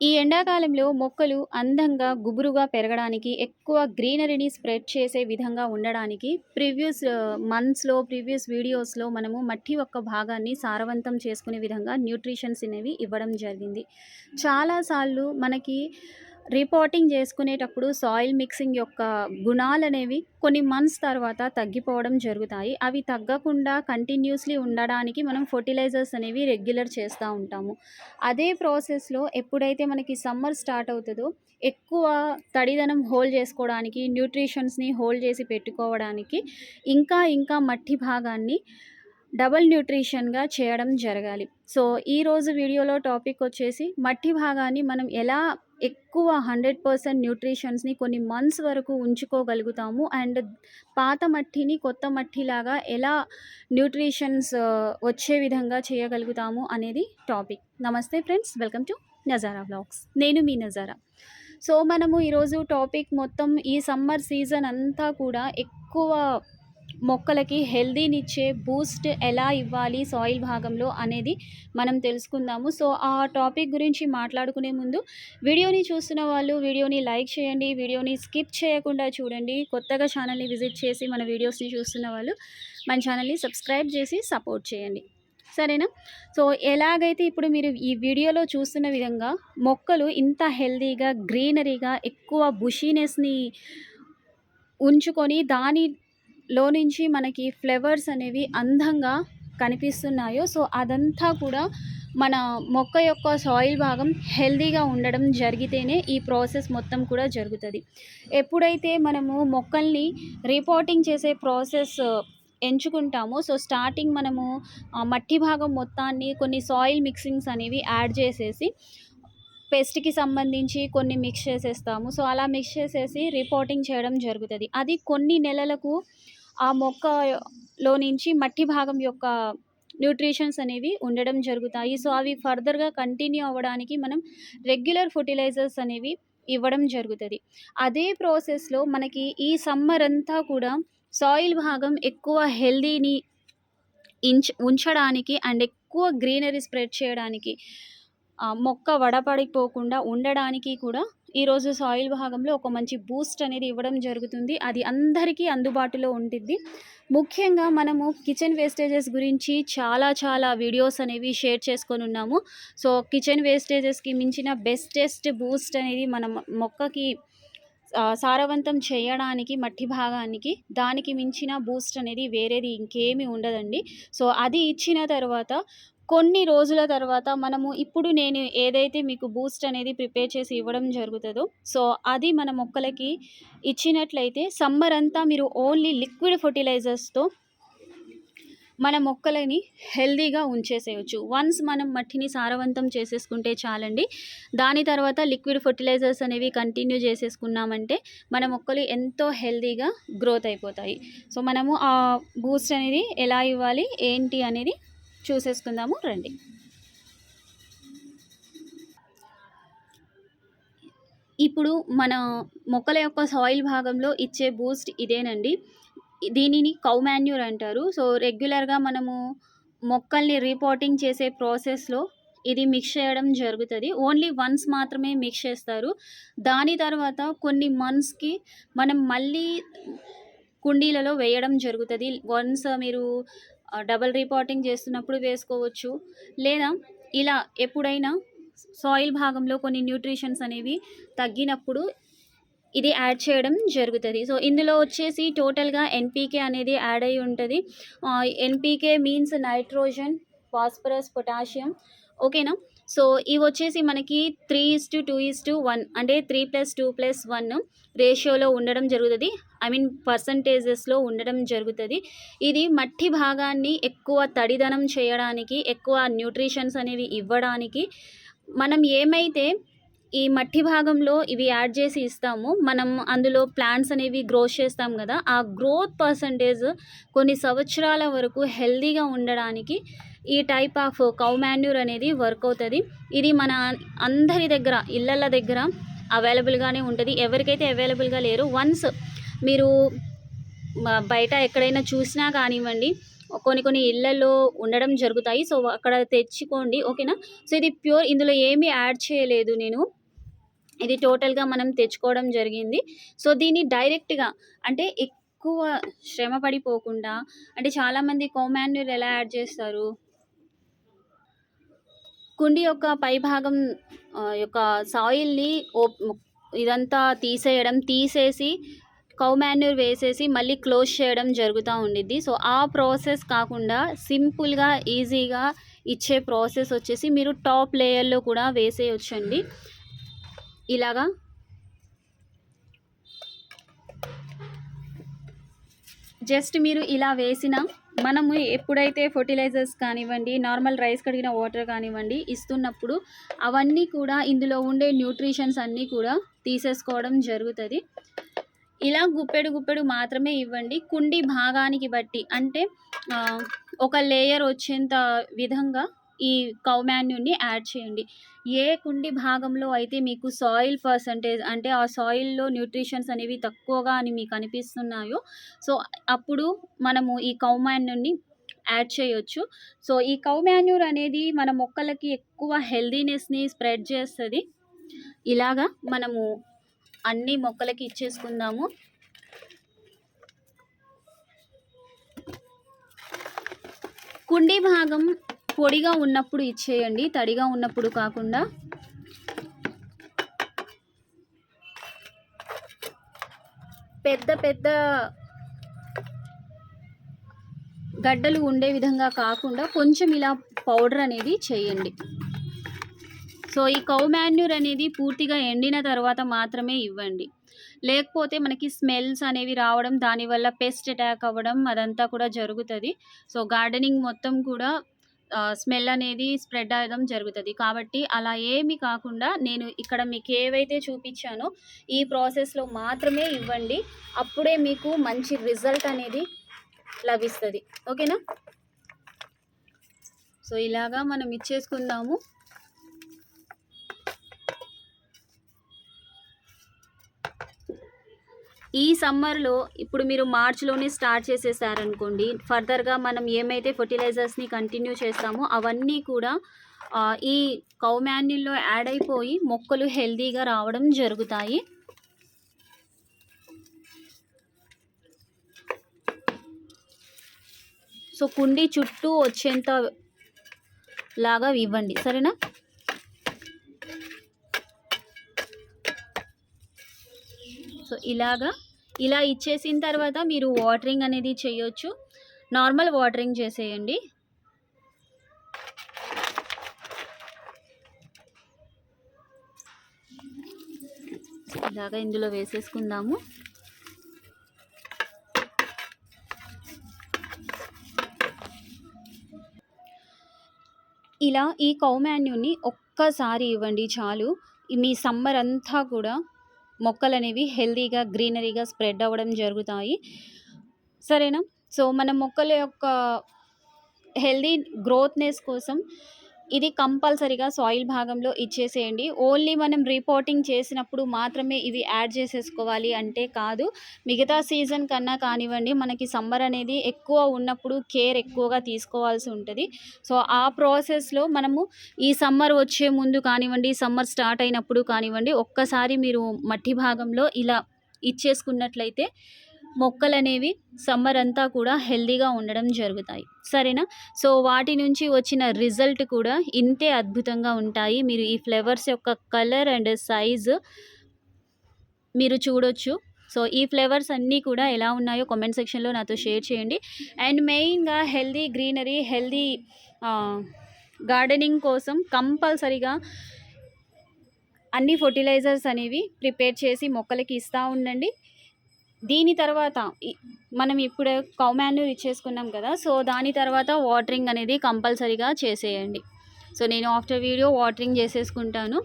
ఈ ఎండాకాలంలో మొక్కలు అందంగా, గుబురుగా పెరగడానికి, ఎక్కువ గ్రీనరీని స్ప్రెడ్ చేసే విధంగా ఉండడానికి ప్రీవియస్ మంత్స్‌లో, ప్రీవియస్ వీడియోస్‌లో మనము మట్టి యొక్క భాగాన్ని సారవంతం చేసుకునే విధంగా న్యూట్రిషన్స్ అనేవి ఇవ్వడం జరిగింది. చాలాసార్లు మనకి రిపోర్టింగ్ చేసుకునేటప్పుడు సాయిల్ మిక్సింగ్ యొక్క గుణాలు అనేవి కొన్ని మంత్స్ తర్వాత తగ్గిపోవడం జరుగుతాయి. అవి తగ్గకుండా కంటిన్యూస్‌లీ ఉండడానికి మనం ఫర్టిలైజర్స్ అనేవి రెగ్యులర్ చేస్తూ ఉంటాము. అదే ప్రాసెస్‌లో ఎప్పుడైతే మనకి సమ్మర్ స్టార్ట్ అవుతుందో ఎక్కువ తడిదనం హోల్డ్ చేసుకోవడానికి, న్యూట్రిషన్స్‌ని హోల్డ్ చేసి పెట్టుకోవడానికి ఇంకా ఇంకా మట్టి భాగాన్ని డబల్ న్యూట్రిషన్‌గా చేయడం జరగాలి. సో, ఈరోజు వీడియోలో టాపిక్ వచ్చేసి మట్టి భాగాన్ని మనం ఎలా ఎక్కువ 100% న్యూట్రిషన్స్‌ని కొన్ని మంత్స్ వరకు ఉంచుకోగలుగుతాము. అండ్ పాత మట్టిని కొత్త మట్టిలాగా ఎలా న్యూట్రిషన్స్ వచ్చే విధంగా చేయగలుగుతాము అనేది టాపిక్. నమస్తే friends. Welcome to Nazara vlogs. నేను మీ నజారా. సో, మనము ఈరోజు టాపిక్ మొత్తం ఈ సమ్మర్ సీజన్ అంతా కూడా ఎక్కువ మొక్కలకి హెల్దీనిచ్చే బూస్ట్ ఎలా ఇవ్వాలి సాయిల్ భాగంలో అనేది మనం తెలుసుకుందాము. సో, ఆ టాపిక్ గురించి మాట్లాడుకునే ముందు వీడియోని చూస్తున్న వాళ్ళు వీడియోని లైక్ చేయండి. వీడియోని స్కిప్ చేయకుండా చూడండి. కొత్తగా ఛానల్‌ని విజిట్ చేసి మన వీడియోస్‌ని చూస్తున్న వాళ్ళు మన ఛానల్‌ని సబ్స్క్రైబ్ చేసి సపోర్ట్ చేయండి. సరేనా? సో, ఎలాగైతే ఇప్పుడు మీరు ఈ వీడియోలో చూస్తున్న విధంగా మొక్కలు ఇంత హెల్దీగా గ్రీనరీగా ఎక్కువ బుషీనెస్‌ని ఉంచుకొని దాని లో నుంచి మనకి ఫ్లేవర్స్ అనేవి అందంగా కనిపిస్తున్నాయో సో, అదంతా కూడా మన మొక్క యొక్క సాయిల్ భాగం హెల్దీగా ఉండడం జరిగితేనే ఈ ప్రాసెస్ మొత్తం కూడా జరుగుతుంది ఎప్పుడైతే మనము మొక్కల్ని రిపోర్టింగ్ చేసే ప్రాసెస్ ఎంచుకుంటామో సో, స్టార్టింగ్ మనము మట్టి భాగం మొత్తాన్ని కొన్ని సాయిల్ మిక్సింగ్స్ అనేవి యాడ్ చేసేసి పెస్ట్‌కి సంబంధించి కొన్ని మిక్స్ చేసేస్తాము. సో, అలా మిక్స్ చేసేసి రిపోర్టింగ్ చేయడం జరుగుతుంది అది కొన్ని నెలలకు ఆ మొక్కలో నుంచి మట్టి భాగం యొక్క న్యూట్రిషన్స్ అనేవి ఉండడం జరుగుతాయి. సో, అవి ఫర్దర్‌గా కంటిన్యూ అవ్వడానికి మనం రెగ్యులర్ ఫర్టిలైజర్స్ అనేవి ఇవ్వడం జరుగుతుంది అదే ప్రాసెస్‌లో మనకి ఈ సమ్మర్ అంతా కూడా సాయిల్ భాగం ఎక్కువ హెల్దీని ఇంచ్ ఉంచడానికి అండ్ ఎక్కువ గ్రీనరీ స్ప్రెడ్ చేయడానికి మొక్క వడపడిపోకుండా ఉండడానికి కూడా ఈరోజు సాయిల్ భాగంలో ఒక మంచి బూస్ట్ అనేది ఇవ్వడం జరుగుతుంది. అది అందరికీ అందుబాటులో ఉంటుంది ముఖ్యంగా మనము కిచెన్ వేస్టేజెస్ గురించి చాలా చాలా వీడియోస్ అనేవి షేర్ చేసుకొని ఉన్నాము సో, కిచెన్ వేస్టేజెస్‌కి మించిన బెస్టెస్ట్ బూస్ట్ అనేది మన మొక్కకి సారవంతం చేయడానికి మట్టి భాగానికి దానికి మించిన బూస్ట్ అనేది వేరేది ఇంకేమీ ఉండదండి. సో, అది ఇచ్చిన తర్వాత కొన్ని రోజుల తర్వాత మనము ఇప్పుడు నేను ఏదైతే మీకు బూస్ట్ అనేది ప్రిపేర్ చేసి ఇవ్వడం జరుగుతుందో సో, అది మన మొక్కలకి ఇచ్చినట్లయితే సమ్మర్ అంతా మీరు ఓన్లీ లిక్విడ్ ఫర్టిలైజర్స్తో మన మొక్కలని హెల్దీగా ఉంచేసేయచ్చు వన్స్ మనం మట్టిని సారవంతం చేసేసుకుంటే చాలండి. దాని తర్వాత లిక్విడ్ ఫర్టిలైజర్స్ అనేవి కంటిన్యూ చేసేసుకున్నామంటే మన మొక్కలు ఎంతో హెల్తీగా గ్రోత్ అయిపోతాయి. సో, మనము ఆ బూస్ట్ అనేది ఎలా ఇవ్వాలి, ఏంటి అనేది చూసేసుకుందాము రండి. ఇప్పుడు మన మొక్కల యొక్క సాయిల్ భాగంలో ఇచ్చే బూస్ట్ ఇదేనండి. దీనిని కౌ మాన్యూర్ అంటారు. సో, రెగ్యులర్‌గా మనము మొక్కల్ని రిపోర్టింగ్ చేసే ప్రాసెస్‌లో ఇది మిక్స్ చేయడం జరుగుతుంది ఓన్లీ వన్స్ మాత్రమే మిక్స్ చేస్తారు. దాని తర్వాత కొన్ని మంత్స్‌కి మనం మళ్ళీ కుండీలలో వేయడం జరుగుతుంది వన్స్ మీరు డబల్ రిపోర్టింగ్ చేస్తున్నప్పుడు వేసుకోవచ్చు. లేదా ఇలా ఎప్పుడైనా సాయిల్ భాగంలో కొన్ని న్యూట్రిషన్స్ అనేవి తగ్గినప్పుడు ఇది యాడ్ చేయడం జరుగుతుంది సో, ఇందులో వచ్చేసి టోటల్‌గా ఎన్‌పీకే అనేది యాడ్ అయి ఉంటుంది NPK means nitrogen, phosphorus, potassium ఓకేనా? సో, ఇవి వచ్చేసి మనకి 3:2:1 అంటే 3+2+1 రేషియోలో ఉండడం జరుగుతుంది. ఐ మీన్ పర్సెంటేజెస్‌లో ఉండడం జరుగుతుంది. ఇది మట్టి భాగాన్ని ఎక్కువ తడిదనం చేయడానికి, ఎక్కువ న్యూట్రిషన్స్ అనేవి ఇవ్వడానికి మనం ఏమైతే ఈ మట్టి భాగంలో ఇవి యాడ్ చేసి ఇస్తామో మనం అందులో ప్లాంట్స్ అనేవి గ్రో చేస్తాం కదా ఆ గ్రోత్ పర్సెంటేజ్ కొన్ని సంవత్సరాల వరకు హెల్దీగా ఉండడానికి ఈ టైప్ ఆఫ్ కౌ మాన్యూర్ అనేది వర్క్ అవుతుంది. ఇది మన అందరి దగ్గర ఇళ్ళల దగ్గర అవైలబుల్‌గానే ఉంటుంది. ఎవరికైతే అవైలబుల్‌గా లేరు వన్స్ మీరు బయట ఎక్కడైనా చూసినా కానివ్వండి కొన్ని కొన్ని ఇళ్ళలో ఉండడం జరుగుతాయి. సో అక్కడ తెచ్చుకోండి ఓకేనా? సో ఇది ప్యూర్ ఇందులో ఏమీ యాడ్ చేయలేదు నేను. ఇది టోటల్గా మనం తెచ్చుకోవడం జరిగింది. సో దీన్ని డైరెక్ట్గా అంటే ఎక్కువ శ్రమ పడిపోకుండా అంటే చాలామంది కోమాన్యూర్ ఎలా యాడ్ చేస్తారు? కుండి యొక్క పై భాగం యొక్క సాయిల్ని ఓ ఇదంతా తీసేయడం తీసేసి కౌ మాన్యూర్ వేసేసి మళ్ళీ క్లోజ్ చేయడం జరుగుతూ ఉండిద్ది. సో ఆ ప్రాసెస్ కాకుండా సింపుల్గా ఈజీగా ఇచ్చే ప్రాసెస్ వచ్చేసి మీరు టాప్ లేయర్లో కూడా వేసేయొచ్చండి. ఇలాగా. జస్ట్ మీరు ఇలా వేసిన మనము ఎప్పుడైతే ఫర్టిలైజర్స్ కానివ్వండి నార్మల్ రైస్ కడిగిన వాటర్ కానివ్వండి ఇస్తున్నప్పుడు అవన్నీ కూడా ఇందులో ఉండే న్యూట్రిషన్స్ అన్నీ కూడా తీసేసుకోవడం జరుగుతుంది. ఇలా గుప్పెడు గుప్పెడు మాత్రమే ఇవ్వండి. కుండి భాగానికి బట్టి అంటే ఒక లేయర్ వచ్చేంత విధంగా ఈ కౌ మాన్యూర్ని యాడ్ చేయండి. ఏ కుండి భాగంలో అయితే మీకు సాయిల్ పర్సంటేజ్ అంటే ఆ సాయిల్లో న్యూట్రిషన్స్ అనేవి తక్కువగా అని మీకు అనిపిస్తున్నాయో సో అప్పుడు మనము ఈ కౌ మాన్యూర్ని యాడ్ చేయొచ్చు. సో ఈ కౌ మాన్యూర్ అనేది మన మొక్కలకి ఎక్కువ హెల్దీనెస్ని స్ప్రెడ్ చేస్తుంది. ఇలాగా మనము అన్ని మొక్కలకి ఇచ్చేసుకుందాము. కుండీ భాగం పొడిగా ఉన్నప్పుడు ఇచ్చేయండి. తడిగా ఉన్నప్పుడు కాకుండా పెద్ద పెద్ద గడ్డలు ఉండే విధంగా కాకుండా కొంచెం ఇలా పౌడర్ అనేది చేయండి. సో ఈ కౌ మాన్యూర్ అనేది పూర్తిగా ఎండిన తర్వాత మాత్రమే ఇవ్వండి. లేకపోతే మనకి స్మెల్స్ అనేవి రావడం దానివల్ల పెస్ట్ అటాక్ అవ్వడం అదంతా కూడా జరుగుతుంది. సో గార్డెనింగ్ మొత్తం కూడా స్మెల్ అనేది స్ప్రెడ్ అవ్వడం జరుగుతుంది. కాబట్టి అలా ఏమి కాకుండా నేను ఇక్కడ మీకు ఏవైతే చూపించానో ఈ ప్రాసెస్లో మాత్రమే ఇవ్వండి. అప్పుడే మీకు మంచి రిజల్ట్ అనేది లభిస్తుంది. ఓకేనా? సో ఇలాగా మనం ఇచ్చేసుకుందాము. ఈ సమ్మర్లో ఇప్పుడు మీరు మార్చ్లోనే స్టార్ట్ చేసేసారనుకోండి ఫర్దర్గా మనం ఏమైతే ఫర్టిలైజర్స్ని కంటిన్యూ చేస్తామో అవన్నీ కూడా ఈ కౌమాన్యుల్లో యాడ్ అయిపోయి మొక్కలు హెల్దీగా రావడం జరుగుతాయి. సో కుండీ చుట్టూ వచ్చేంత లాగా ఇవ్వండి. సరేనా? ఇలాగా ఇలా ఇచ్చేసిన తర్వాత మీరు వాటరింగ్ అనేది చేయొచ్చు. నార్మల్ వాటరింగ్ చేసేయండి. ఇలాగా ఇందులో వేసేసుకుందాము. ఇలా ఈ కౌమాన్యుని ఒక్కసారి ఇవ్వండి చాలు. మీ సమ్మర్ అంతా కూడా మొక్కలు అనేవి హెల్తీగా గ్రీనరీగా స్ప్రెడ్ అవ్వడం జరుగుతాయి. సరేనా? సో మన మొక్కల యొక్క హెల్దీ గ్రోత్నెస్ కోసం ఇది కంపల్సరీగా సాయిల్ భాగంలో ఇచ్చేసేయండి. ఓన్లీ మనం రిపోర్టింగ్ చేసినప్పుడు మాత్రమే ఇవి యాడ్ చేసేసుకోవాలి అంటే కాదు. మిగతా సీజన్ కన్నా కానివ్వండి మనకి సమ్మర్ అనేది ఎక్కువ ఉన్నప్పుడు కేర్ ఎక్కువగా తీసుకోవాల్సి ఉంటుంది. సో ఆ ప్రాసెస్లో మనము ఈ సమ్మర్ వచ్చే ముందు కానివ్వండి సమ్మర్ స్టార్ట్ అయినప్పుడు కానివ్వండి ఒక్కసారి మీరు మట్టి భాగంలో ఇలా ఇచ్చేసుకున్నట్లయితే మొక్కలు అనేవి సమ్మర్ అంతా కూడా హెల్దీగా ఉండడం జరుగుతాయి. సరేనా? సో వాటి నుంచి వచ్చిన రిజల్ట్ కూడా ఇంతే అద్భుతంగా ఉంటాయి. మీరు ఈ ఫ్లవర్స్ యొక్క కలర్ అండ్ సైజు మీరు చూడొచ్చు. సో ఈ ఫ్లేవర్స్ అన్నీ కూడా ఎలా ఉన్నాయో కామెంట్ సెక్షన్లో నాతో షేర్ చేయండి. అండ్ మెయిన్గా హెల్దీ గ్రీనరీ హెల్దీ గార్డెనింగ్ కోసం కంపల్సరీగా అన్ని ఫర్టిలైజర్స్ అనేవి ప్రిపేర్ చేసి మొక్కలకి ఇస్తూ ఉండండి. దీని తర్వాత మనం ఇప్పుడు కౌ మాన్యూర్ ఇచ్చేసుకున్నాం కదా సో దాని తర్వాత వాటరింగ్ అనేది కంపల్సరీగా చేసేయండి. సో నేను ఆఫ్టర్ వీడియో వాటరింగ్ చేసేసుకుంటాను.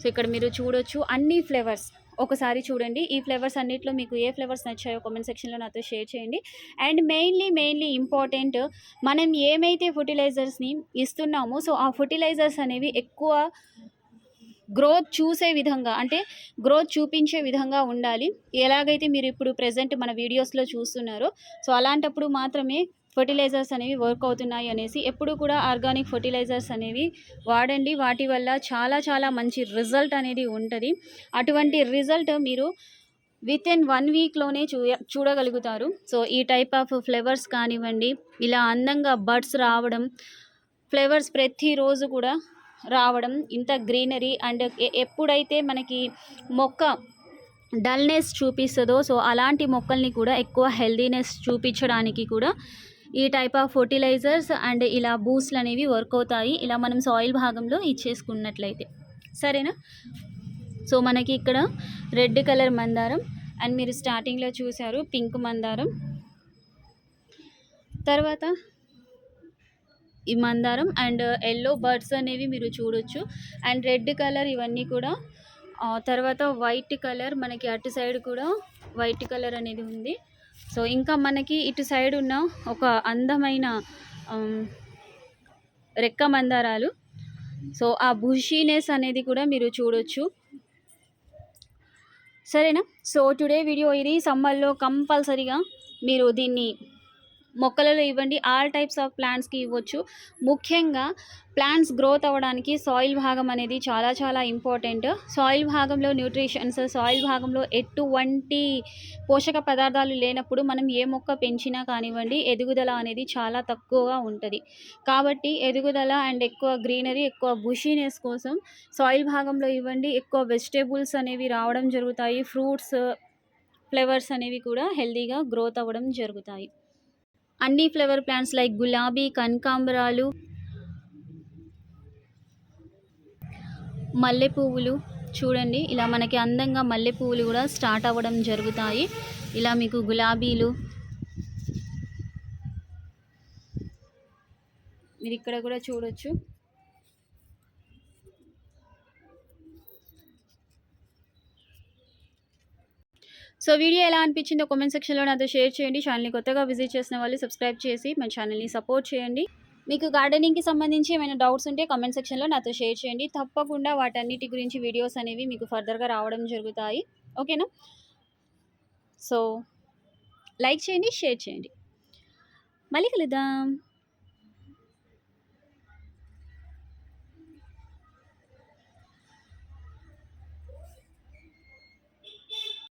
సో ఇక్కడ మీరు చూడొచ్చు అన్ని ఫ్లేవర్స్ ఒకసారి చూడండి ఈ ఫ్లేవర్స్ అన్నిట్లో మీకు ఏ ఫ్లేవర్స్ నచ్చాయో కామెంట్ సెక్షన్లో నాతో షేర్ చేయండి. అండ్ మెయిన్లీ మెయిన్లీ ఇంపార్టెంట్ మనం ఏమైతే ఫర్టిలైజర్స్ని ఇస్తున్నామో సో ఆ ఫర్టిలైజర్స్ అనేవి ఎక్కువ గ్రోత్ చూసే విధంగా అంటే గ్రోత్ చూపించే విధంగా ఉండాలి. ఎలాగైతే మీరు ఇప్పుడు ప్రజెంట్ మన వీడియోస్లో చూస్తున్నారో సో అలాంటప్పుడు మాత్రమే ఫర్టిలైజర్స్ అనేవి వర్క్ అవుతున్నాయి అనేసి ఎప్పుడు కూడా ఆర్గానిక్ ఫర్టిలైజర్స్ అనేవి వాడండి. వాటి వల్ల చాలా చాలా మంచి రిజల్ట్ అనేది ఉంటుంది. అటువంటి రిజల్ట్ మీరు విత్ ఇన్ వన్ వీక్లోనే చూ చూడగలుగుతారు. సో ఈ టైప్ ఆఫ్ ఫ్లేవర్స్ కానివ్వండి ఇలా అందంగా బర్డ్స్ రావడం ఫ్లేవర్స్ ప్రతిరోజు కూడా రావడం ఇంత గ్రీనరీ అండ్ ఎప్పుడైతే మనకి మొక్క డల్నెస్ చూపిస్తుందో సో అలాంటి మొక్కల్ని కూడా ఎక్కువ హెల్దీనెస్ చూపించడానికి కూడా ఈ టైప్ ఆఫ్ ఫర్టిలైజర్స్ అండ్ ఇలా బూస్ట్లు అనేవి వర్క్ అవుతాయి. ఇలా మనం సాయిల్ భాగంలో ఇచ్చేసుకున్నట్లయితే. సరేనా? సో మనకి ఇక్కడ రెడ్ కలర్ మందారం అండ్ మీరు స్టార్టింగ్లో చూసారు పింక్ మందారం. తర్వాత ఈ మందారం అండ్ ఎల్లో బర్డ్స్ అనేవి మీరు చూడొచ్చు. అండ్ రెడ్ కలర్ ఇవన్నీ కూడా. తర్వాత వైట్ కలర్ మనకి అటు సైడ్ కూడా వైట్ కలర్ అనేది ఉంది. సో ఇంకా మనకి ఇటు సైడ్ ఉన్న ఒక అందమైన రెక్క మందారాలు. సో ఆ బుషీనెస్ అనేది కూడా మీరు చూడొచ్చు. సరేనా? సో టుడే వీడియో ఇది. సమ్మర్లో కంపల్సరిగా మీరు దీన్ని మొక్కలలో ఇవ్వండి. ఆల్ టైప్స్ ఆఫ్ ప్లాంట్స్కి ఇవ్వచ్చు. ముఖ్యంగా ప్లాంట్స్ గ్రోత్ అవ్వడానికి సాయిల్ భాగం అనేది చాలా చాలా ఇంపార్టెంట్ సాయిల్ భాగంలో న్యూట్రిషన్స్ సాయిల్ భాగంలో ఎటువంటి పోషక పదార్థాలు లేనప్పుడు మనం ఏ మొక్క పెంచినా కానివ్వండి ఎదుగుదల అనేది చాలా తక్కువగా ఉంటుంది. కాబట్టి ఎదుగుదల అండ్ ఎక్కువ గ్రీనరీ ఎక్కువ బుషీనెస్ కోసం సాయిల్ భాగంలో ఇవ్వండి. ఎక్కువ వెజిటేబుల్స్ అనేవి రావడం జరుగుతాయి. ఫ్రూట్స్ ఫ్లేవర్స్ అనేవి కూడా హెల్తీగా గ్రోత్ అవ్వడం జరుగుతాయి. అన్ని ఫ్లవర్ ప్లాంట్స్ లైక్ గులాబీ కనకాంబరాలు మల్లె పువ్వులు చూడండి ఇలా మనకి అందంగా మల్లె పువ్వులు కూడా స్టార్ట్ అవ్వడం జరుగుతాయి. ఇలా మీకు గులాబీలు మీరు ఇక్కడ కూడా చూడొచ్చు. సో వీడియో ఎలా అనిపించిందో కామెంట్ సెక్షన్లో నాతో షేర్ చేయండి. ఛానల్ని కొత్తగా విజిట్ చేసిన వాళ్ళు సబ్స్క్రైబ్ చేసి మన ఛానల్ని సపోర్ట్ చేయండి. మీకు గార్డెనింగ్కి సంబంధించి ఏమైనా డౌట్స్ ఉంటే కామెంట్ సెక్షన్లో నాతో షేర్ చేయండి. తప్పకుండా వాటన్నిటి గురించి వీడియోస్ అనేవి మీకు ఫర్దర్గా రావడం జరుగుతాయి. ఓకేనా సో లైక్ చేయండి షేర్ చేయండి. మళ్ళీ కలుద్దాం.